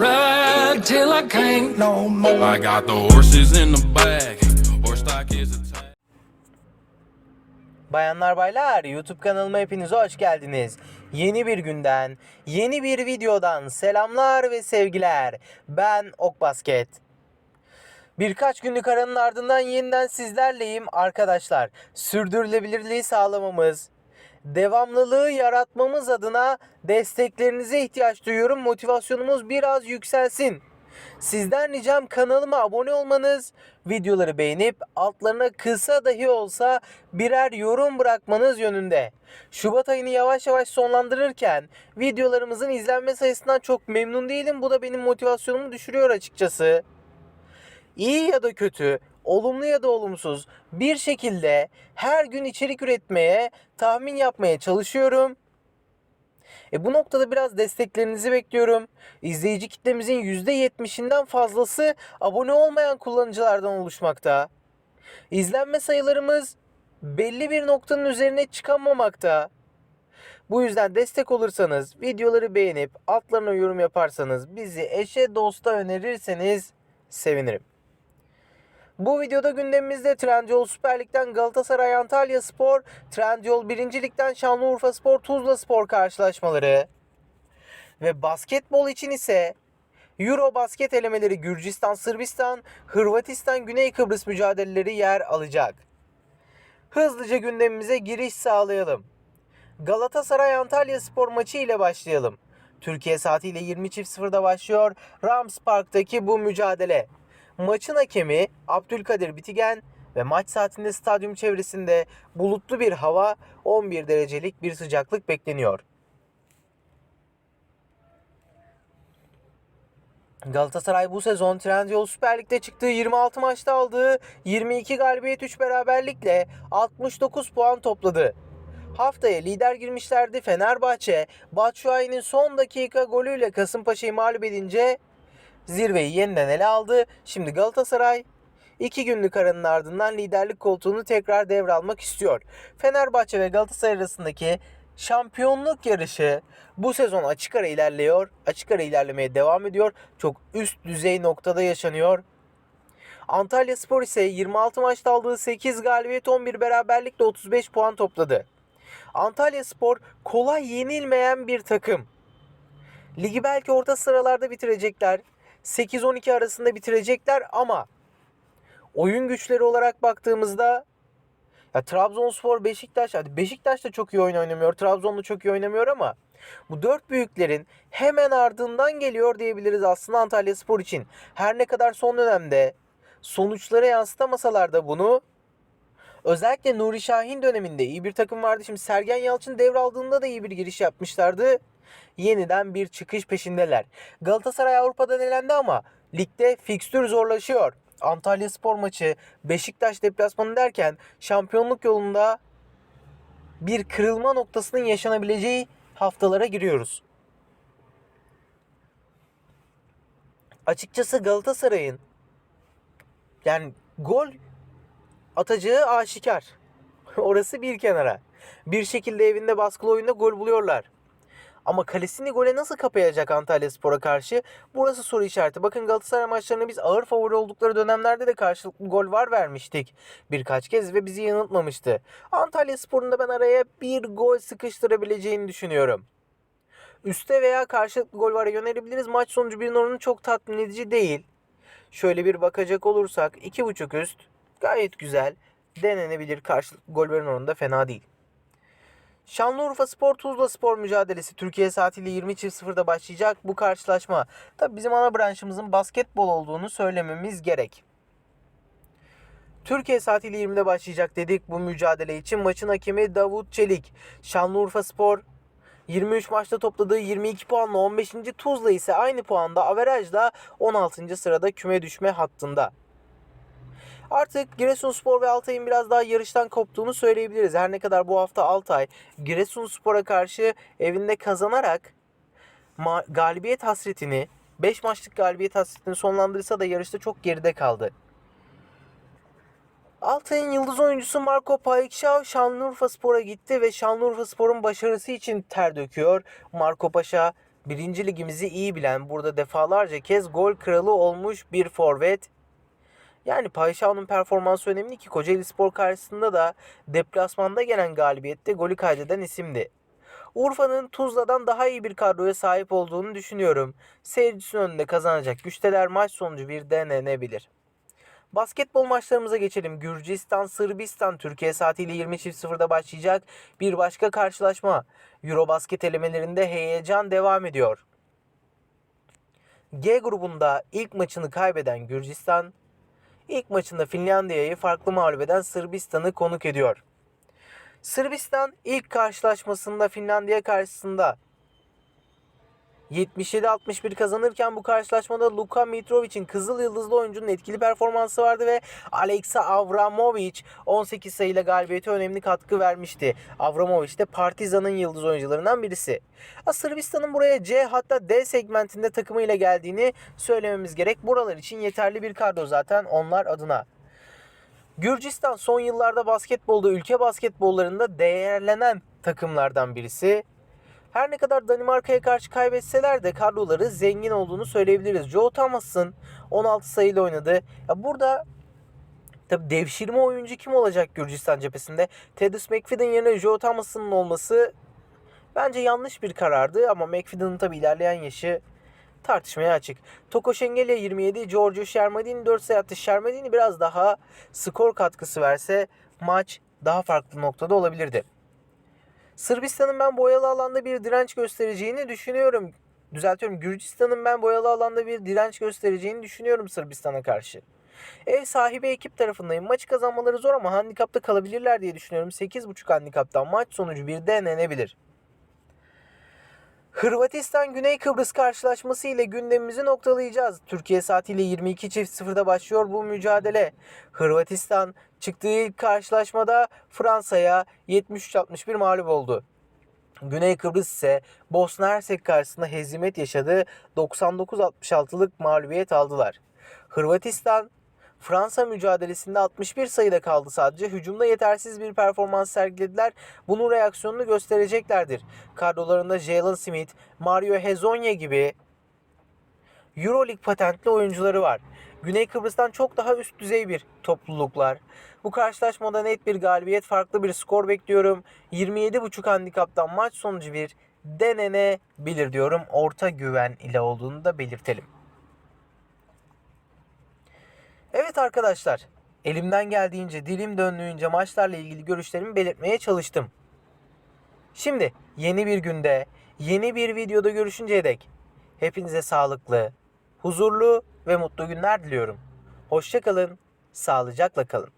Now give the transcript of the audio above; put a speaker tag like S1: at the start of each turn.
S1: Ride till I can't no more.
S2: I got the horses in the back. Horse stock is attached.
S3: Bayanlar baylar YouTube kanalıma hepiniz hoş geldiniz. Yeni bir günden, yeni bir videodan selamlar ve sevgiler. Ben Ok Basket. Birkaç günlük aranın ardından yeniden sizlerleyim arkadaşlar. Sürdürülebilirliği sağlamamız, devamlılığı yaratmamız adına desteklerinize ihtiyaç duyuyorum. Motivasyonumuz biraz yükselsin. Sizden ricam kanalıma abone olmanız, videoları beğenip altlarına kısa dahi olsa birer yorum bırakmanız yönünde. Şubat ayını yavaş yavaş sonlandırırken videolarımızın izlenme sayısından çok memnun değilim. Bu da benim motivasyonumu düşürüyor açıkçası iyi ya da kötü, olumlu ya da olumsuz bir şekilde her gün içerik üretmeye, tahmin yapmaya çalışıyorum. E bu noktada biraz desteklerinizi bekliyorum. İzleyici kitlemizin %70'inden fazlası abone olmayan kullanıcılardan oluşmakta. İzlenme sayılarımız belli bir noktanın üzerine çıkamamakta. Bu yüzden destek olursanız, videoları beğenip altlarına yorum yaparsanız, bizi eşe dosta önerirseniz sevinirim. Bu videoda gündemimizde Trendyol Süper Lig'den Galatasaray Antalya Spor, Trendyol 1. Lig'den Şanlıurfa Spor Tuzla Spor karşılaşmaları ve basketbol için ise Euro basket elemeleri Gürcistan, Sırbistan, Hırvatistan, Güney Kıbrıs mücadeleleri yer alacak. Hızlıca gündemimize giriş sağlayalım. Galatasaray Antalya Spor maçı ile başlayalım. Türkiye saatiyle 20.00'da başlıyor Rams Park'taki bu mücadele. Maçın hakemi Abdülkadir Bitigen ve maç saatinde stadyum çevresinde bulutlu bir hava 11 derecelik bir sıcaklık bekleniyor. Galatasaray bu sezon Trendyol Süper Lig'de çıktığı 26 maçta aldığı 22 galibiyet 3 beraberlikle 69 puan topladı. Haftaya lider girmişlerdi Fenerbahçe, Batshuayi'nin son dakika golüyle Kasımpaşa'yı mağlup edince zirveyi yeniden ele aldı. Şimdi Galatasaray iki günlük aranın ardından liderlik koltuğunu tekrar devralmak istiyor. Fenerbahçe ve Galatasaray arasındaki şampiyonluk yarışı bu sezon açık ara ilerliyor. Açık ara ilerlemeye devam ediyor. Çok üst düzey noktada yaşanıyor. Antalya Spor ise 26 maçta aldığı 8 galibiyet 11 beraberlikle 35 puan topladı. Antalya Spor kolay yenilmeyen bir takım. Ligi belki orta sıralarda bitirecekler. 8-12 arasında bitirecekler ama oyun güçleri olarak baktığımızda ya Trabzonspor, Beşiktaş, hadi Beşiktaş da çok iyi oyun oynamıyor. Trabzon da çok iyi oynamıyor ama bu dört büyüklerin hemen ardından geliyor diyebiliriz aslında Antalya Spor için. Her ne kadar son dönemde sonuçlara yansıtamasalar da bunu özellikle Nuri Şahin döneminde iyi bir takım vardı. Şimdi Sergen Yalçın devraldığında da iyi bir giriş yapmışlardı. Yeniden bir çıkış peşindeler. Galatasaray Avrupa'dan elendi ama ligde fikstür zorlaşıyor. Antalya Spor maçı, Beşiktaş deplasmanı derken şampiyonluk yolunda bir kırılma noktasının yaşanabileceği haftalara giriyoruz. Açıkçası Galatasaray'ın yani gol atacağı aşikar. Orası bir kenara. Bir şekilde evinde baskılı oyunda gol buluyorlar. Ama kalesini gole nasıl kapayacak Antalya Spor'a karşı? Burası soru işareti. Bakın Galatasaray maçlarını biz ağır favori oldukları dönemlerde de karşılıklı gol var vermiştik birkaç kez ve bizi yanıltmamıştı. Antalya Spor'un da ben araya bir gol sıkıştırabileceğini düşünüyorum. Üste veya karşılıklı gol var yönelebiliriz. Maç sonucu bir oranı çok tatmin edici değil. Şöyle bir bakacak olursak 2.5 üst gayet güzel denenebilir. Karşılıklı gol veren oranı da fena değil. Şanlıurfa Spor Tuzla Spor mücadelesi Türkiye saatiyle 20.00'da başlayacak bu karşılaşma. Tabi bizim ana branşımızın basketbol olduğunu söylememiz gerek. Türkiye saatiyle 20'de başlayacak dedik bu mücadele için. Maçın hakemi Davut Çelik. Şanlıurfa Spor 23 maçta topladığı 22 puanla 15. Tuzla ise aynı puanda averajla 16. sırada küme düşme hattında. Artık Giresunspor ve Altay'ın biraz daha yarıştan koptuğunu söyleyebiliriz. Her ne kadar bu hafta Altay Giresunspor'a karşı evinde kazanarak galibiyet hasretini 5 maçlık galibiyet hasretini sonlandırırsa da yarışta çok geride kaldı. Altay'ın yıldız oyuncusu Marco Paikşav Şanlıurfa Spor'a gitti ve Şanlıurfa Spor'un başarısı için ter döküyor. Marco Paşa birinci ligimizi iyi bilen, burada defalarca kez gol kralı olmuş bir forvet. Yani Payşao'nun performansı önemli ki Kocaeli Spor karşısında da deplasmanda gelen galibiyette golü kaydeden isimdi. Urfa'nın Tuzla'dan daha iyi bir kadroya sahip olduğunu düşünüyorum. Seyircisinin önünde kazanacak güçteler maç sonucu bir denenebilir. Basketbol maçlarımıza geçelim. Gürcistan, Sırbistan Türkiye saatiyle 20.00'da başlayacak bir başka karşılaşma. Eurobasket elemelerinde heyecan devam ediyor. G grubunda ilk maçını kaybeden Gürcistan, ilk maçında Finlandiya'yı farklı mağlup eden Sırbistan'ı konuk ediyor. Sırbistan ilk karşılaşmasında Finlandiya karşısında 77-61 kazanırken bu karşılaşmada Luka Mitrovic'in Kızıl Yıldızlı oyuncunun etkili performansı vardı ve Aleksa Avramovic 18 sayıyla galibiyete önemli katkı vermişti. Avramovic de Partizan'ın yıldız oyuncularından birisi. Sırbistan'ın buraya C hatta D segmentinde takımıyla geldiğini söylememiz gerek. Buralar için yeterli bir kadro zaten onlar adına. Gürcistan son yıllarda basketbolda ülke basketbollarında değerlenen takımlardan birisi. Her ne kadar Danimarka'ya karşı kaybetseler de kadroları zengin olduğunu söyleyebiliriz. Joe Thomas'ın 16 sayıyla oynadı. Ya burada tabi devşirme oyuncu kim olacak Gürcistan cephesinde? Tedus McFadden yerine Joe Thomas'ın olması bence yanlış bir karardı ama McFadden'ın tabi ilerleyen yaşı tartışmaya açık. Toko Şengelya 27, Giorgio Shermadini 4 sayı attı. Shermadini biraz daha skor katkısı verse maç daha farklı noktada olabilirdi. Sırbistan'ın ben boyalı alanda bir direnç göstereceğini düşünüyorum. Düzeltiyorum. Gürcistan'ın ben boyalı alanda bir direnç göstereceğini düşünüyorum Sırbistan'a karşı. Ev sahibi ekip tarafındayım. Maçı kazanmaları zor ama handikapta kalabilirler diye düşünüyorum. 8.5 handikaptan maç sonucu bir denenebilir. Hırvatistan Güney Kıbrıs karşılaşması ile gündemimizi noktalayacağız. Türkiye saatiyle 22.00'da başlıyor bu mücadele. Hırvatistan çıktığı ilk karşılaşmada Fransa'ya 73-61 mağlup oldu. Güney Kıbrıs ise Bosna Hersek karşısında hezimet yaşadı. 99-66'lık mağlubiyet aldılar. Hırvatistan Fransa mücadelesinde 61 sayıda kaldı sadece. Hücumda yetersiz bir performans sergilediler. Bunun reaksiyonunu göstereceklerdir. Kadrolarında Jalen Smith, Mario Hezonja gibi Euroleague patentli oyuncuları var. Güney Kıbrıs'tan çok daha üst düzey bir topluluklar. Bu karşılaşmada net bir galibiyet, farklı bir skor bekliyorum. 27.5 handikaptan maç sonucu bir denenebilir diyorum. Orta güven ile olduğunu da belirtelim. Evet arkadaşlar, elimden geldiğince, dilim döndüğünce maçlarla ilgili görüşlerimi belirtmeye çalıştım. Şimdi yeni bir günde, yeni bir videoda görüşünceye dek hepinize sağlıklı, huzurlu ve mutlu günler diliyorum. Hoşçakalın, sağlıcakla kalın.